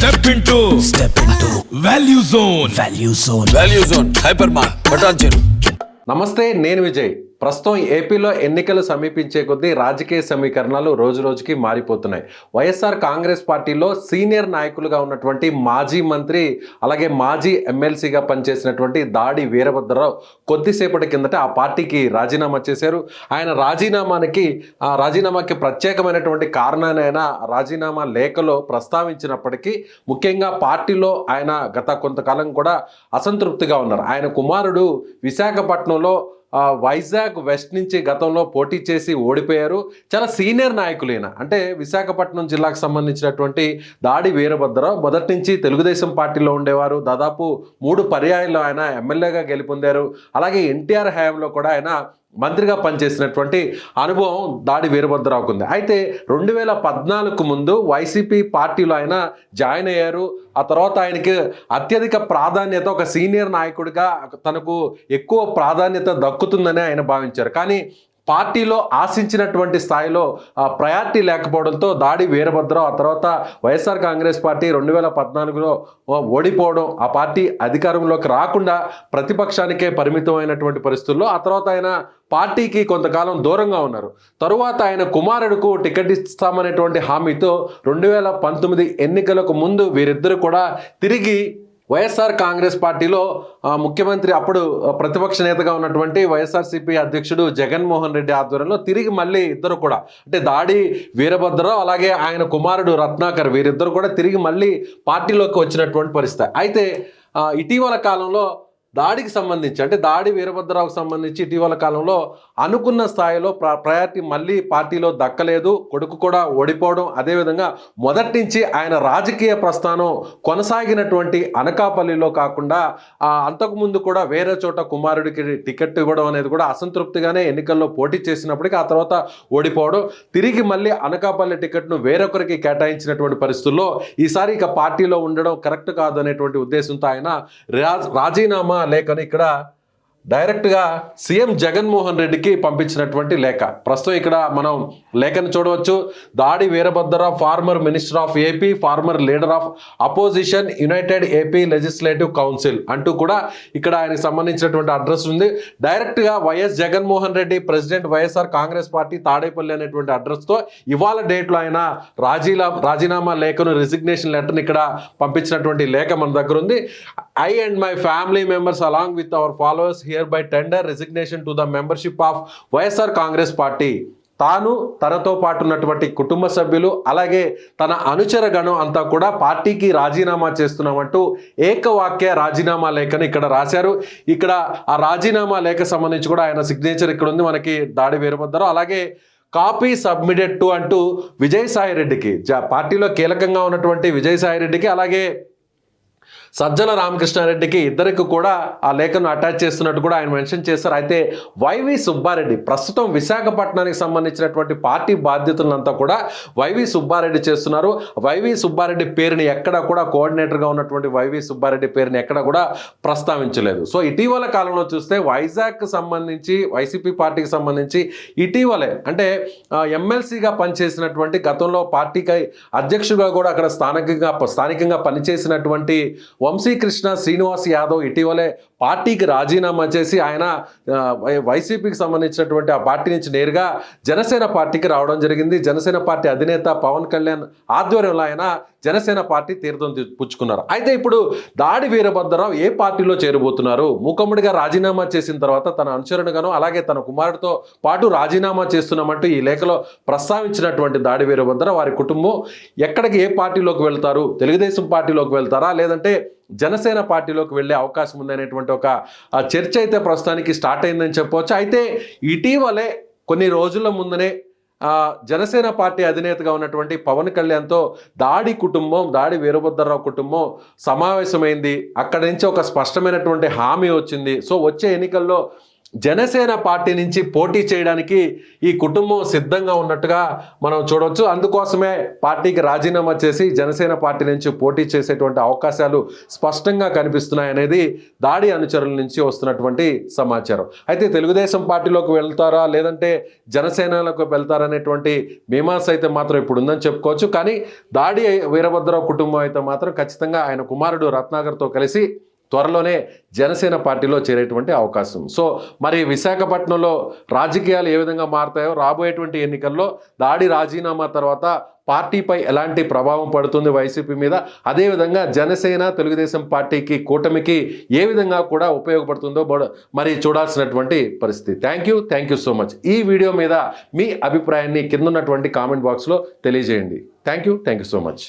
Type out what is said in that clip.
Step into step into value zone value zone value zone hyper mart బటాన్ చెరు నమస్తే నేను విజయ్. ప్రస్తుతం ఏపీలో ఎన్నికలు సమీపించే కొద్దీ రాజకీయ సమీకరణాలు రోజు రోజుకి మారిపోతున్నాయి. వైఎస్ఆర్ కాంగ్రెస్ పార్టీలో సీనియర్ నాయకులుగా ఉన్నటువంటి మాజీ మంత్రి అలాగే మాజీ ఎమ్మెల్సీగా పనిచేసినటువంటి దాడి వీరభద్రరావు కొద్దిసేపటి కిందట ఆ పార్టీకి రాజీనామా చేశారు. ఆయన రాజీనామానికి ఆ రాజీనామాకి ప్రత్యేకమైనటువంటి కారణాన్ని ఆయన రాజీనామా లేఖలో ప్రస్తావించినప్పటికీ ముఖ్యంగా పార్టీలో ఆయన గత కొంతకాలం కూడా అసంతృప్తిగా ఉన్నారు. ఆయన కుమారుడు విశాఖపట్నంలో వైజాగ్ వెస్ట్ నుంచి గతంలో పోటీ చేసి ఓడిపోయారు. చాలా సీనియర్ నాయకులు ఈయన అంటే విశాఖపట్నం జిల్లాకు సంబంధించినటువంటి దాడి వీరభద్రరావు మొదటి నుంచి తెలుగుదేశం పార్టీలో ఉండేవారు. దాదాపు మూడు పర్యాయాలు ఆయన ఎమ్మెల్యేగా గెలుపొందారు. అలాగే ఎన్టీఆర్ హయాంలో కూడా ఆయన మంత్రిగా పనిచేసినటువంటి అనుభవం దాడి వీరభద్రరావుకు ఉంది అయితే రెండు వేల పద్నాలుగు ముందు వైసీపీ పార్టీలో ఆయన జాయిన్ అయ్యారు. ఆ తర్వాత ఆయనకి అత్యధిక ప్రాధాన్యత ఒక సీనియర్ నాయకుడిగా తనకు ఎక్కువ ప్రాధాన్యత దక్కుతుందని ఆయన భావించారు. కానీ పార్టీలో ఆశించినటువంటి స్థాయిలో ప్రయారిటీ లేకపోవడంతో దాడి వీరభద్రం ఆ తర్వాత వైఎస్ఆర్ కాంగ్రెస్ పార్టీ రెండు వేల పద్నాలుగులో ఓడిపోవడం ఆ పార్టీ అధికారంలోకి రాకుండా ప్రతిపక్షానికే పరిమితమైనటువంటి పరిస్థితుల్లో ఆ తర్వాత ఆయన పార్టీకి కొంతకాలం దూరంగా ఉన్నారు. తరువాత ఆయన కుమారుడుకు టికెట్ ఇస్తామనేటువంటి హామీతో రెండు వేల పంతొమ్మిది ఎన్నికలకు ముందు వీరిద్దరు కూడా తిరిగి వైఎస్ఆర్ కాంగ్రెస్ పార్టీలో ముఖ్యమంత్రి అప్పుడు ప్రతిపక్ష నేతగా ఉన్నటువంటి వైఎస్ఆర్సీపీ అధ్యక్షుడు జగన్మోహన్ రెడ్డి ఆధ్వర్యంలో తిరిగి మళ్ళీ ఇద్దరు కూడా అంటే దాడి వీరభద్రరావు అలాగే ఆయన కుమారుడు రత్నాకర్ వీరిద్దరు కూడా తిరిగి మళ్ళీ పార్టీలోకి వచ్చినటువంటి పరిస్థితి. అయితే ఇటీవల కాలంలో దాడికి సంబంధించి అంటే దాడి వీరభద్రరావుకు సంబంధించి ఇటీవల కాలంలో అనుకున్న స్థాయిలో ప్ర ప్రయారిటీ మళ్ళీ పార్టీలో దక్కలేదు కొడుకు కూడా ఓడిపోవడం అదేవిధంగా మొదటి నుంచి ఆయన రాజకీయ ప్రస్థానం కొనసాగినటువంటి అనకాపల్లిలో కాకుండా అంతకుముందు కూడా వేరే చోట కుమారుడికి టికెట్ ఇవ్వడం అనేది కూడా అసంతృప్తిగానే ఎన్నికల్లో పోటీ చేసినప్పటికీ ఆ తర్వాత ఓడిపోవడం. తిరిగి మళ్ళీ అనకాపల్లి టికెట్ను వేరొకరికి కేటాయించినటువంటి పరిస్థితుల్లో ఈసారి ఇక పార్టీలో ఉండడం కరెక్ట్ కాదు అనేటువంటి ఉద్దేశంతో ఆయన రాజీనామా లేఖను ఇక్కడ డైరెక్ట్గా సీఎం జగన్మోహన్ రెడ్డికి పంపించినటువంటి లేఖ. ప్రస్తుతం ఇక్కడ మనం లేఖను చూడవచ్చు. Dadi Veerabhadrarao former minister of AP former leader of opposition united AP legislative council అంటూ కూడా ఇక్కడ ఆయనకు సంబంధించినటువంటి అడ్రస్ ఉంది. డైరెక్ట్గా YS Jaganmohan Reddy president YSR Congress party Tadepalli అనేటువంటి అడ్రస్తో ఇవాళ డేట్లో ఆయన రాజీలా రాజీనామా లేఖను రిజిగ్నేషన్ లెటర్ని ఇక్కడ పంపించినటువంటి లేఖ మన దగ్గర ఉంది. I and my family members along with our followers hereby tender resignation to the membership of YSR Congress party తాను తనతో పాటు ఉన్నటువంటి కుటుంబ సభ్యులు అలాగే తన అనుచర గణం అంతా కూడా పార్టీకి రాజీనామా చేస్తున్నామంటూ ఏకవాక్య రాజీనామా లేఖను ఇక్కడ రాశారు. ఇక్కడ ఆ రాజీనామా లేఖ సంబంధించి కూడా ఆయన సిగ్నేచర్ ఇక్కడ ఉంది. మనకి దాడి వీరభద్రరావు అలాగే కాపీ సబ్మిటెడ్ టు అంటూ విజయసాయి రెడ్డికి జా- పార్టీలో కీలకంగా ఉన్నటువంటి విజయసాయి రెడ్డికి అలాగే సజ్జల రామకృష్ణారెడ్డికి ఇద్దరికి కూడా ఆ లేఖను అటాచ్ చేస్తున్నట్టు కూడా ఆయన మెన్షన్ చేస్తారు అయితే వైవి సుబ్బారెడ్డి ప్రస్తుతం విశాఖపట్నానికి సంబంధించినటువంటి పార్టీ బాధ్యతలంతా కూడా వైవి సుబ్బారెడ్డి చేస్తున్నారు. వైవి సుబ్బారెడ్డి పేరుని ఎక్కడ కూడా కోఆర్డినేటర్గా ఉన్నటువంటి వైవి సుబ్బారెడ్డి పేరుని ఎక్కడ కూడా ప్రస్తావించలేదు. సో ఇటీవల కాలంలో చూస్తే వైజాగ్కి సంబంధించి వైసీపీ పార్టీకి సంబంధించి ఇటీవలే అంటే ఎమ్మెల్సీగా పనిచేసినటువంటి గతంలో పార్టీకి అధ్యక్షుడిగా కూడా అక్కడ స్థానికంగా స్థానికంగా పనిచేసినటువంటి వంశీకృష్ణ శ్రీనివాస్ యాదవ్ ఇటీవలే పార్టీకి రాజీనామా చేసి ఆయన వైసీపీకి సంబంధించినటువంటి ఆ పార్టీ నుంచి నేరుగా జనసేన పార్టీకి రావడం జరిగింది. జనసేన పార్టీ అధినేత పవన్ కళ్యాణ్ ఆధ్వర్యంలో ఆయన జనసేన పార్టీ తీర్థం పుచ్చుకున్నారు. అయితే ఇప్పుడు దాడి వీరభద్రరావు ఏ పార్టీలో చేరబోతున్నారు? మూకమ్ముడిగా రాజీనామా చేసిన తర్వాత తన అనుచరుడుగాను అలాగే తన కుమారుడితో పాటు రాజీనామా చేస్తున్నామంటూ ఈ లేఖలో ప్రస్తావించినటువంటి దాడి వీరభద్ర వారి కుటుంబం ఎక్కడికి ఏ పార్టీలోకి వెళ్తారు? తెలుగుదేశం పార్టీలోకి వెళ్తారా? లేదంటే జనసేన పార్టీలోకి వెళ్ళే అవకాశం ఉందనేటువంటి ఒక చర్చ అయితే ప్రస్తుతానికి స్టార్ట్ అయిందని చెప్పవచ్చు అయితే ఇటీవలే కొన్ని రోజుల ముందనే జనసేన పార్టీ అధినేతగా ఉన్నటువంటి పవన్ కళ్యాణ్తో దాడి కుటుంబం దాడి వీరభద్రరావు కుటుంబం సమావేశమైంది. అక్కడి నుంచి ఒక స్పష్టమైనటువంటి హామీ వచ్చింది. సో వచ్చే ఎన్నికల్లో జనసేన పార్టీ నుంచి పోటీ చేయడానికి ఈ కుటుంబం సిద్ధంగా ఉన్నట్టుగా మనం చూడవచ్చు అందుకోసమే పార్టీకి రాజీనామా చేసి జనసేన పార్టీ నుంచి పోటీ చేసేటువంటి అవకాశాలు స్పష్టంగా కనిపిస్తున్నాయి అనేది దాడి అనుచరుల నుంచి వస్తున్నటువంటి సమాచారం. అయితే తెలుగుదేశం పార్టీలోకి వెళ్తారా? లేదంటే జనసేనలోకి వెళ్తారనేటువంటి మీమాంస అయితే మాత్రం ఇప్పుడు ఉందని చెప్పుకోవచ్చు. కానీ దాడి వీరభద్రరావు కుటుంబం అయితే మాత్రం ఖచ్చితంగా ఆయన కుమారుడు రత్నాకర్తో కలిసి త్వరలోనే జనసేన పార్టీలో చేరేటువంటి అవకాశం. సో మరి విశాఖపట్నంలో రాజకీయాలు ఏ విధంగా మారుతాయో రాబోయేటువంటి ఎన్నికల్లో దాడి రాజీనామా తర్వాత పార్టీపై ఎలాంటి ప్రభావం పడుతుంది వైసీపీ మీద అదేవిధంగా జనసేన తెలుగుదేశం పార్టీకి కూటమికి ఏ విధంగా కూడా ఉపయోగపడుతుందో మరి చూడాల్సినటువంటి పరిస్థితి. Thank you thank you so much ఈ వీడియో మీద మీ అభిప్రాయాన్ని కింద ఉన్నటువంటి కామెంట్ బాక్స్లో తెలియజేయండి. Thank you thank you so much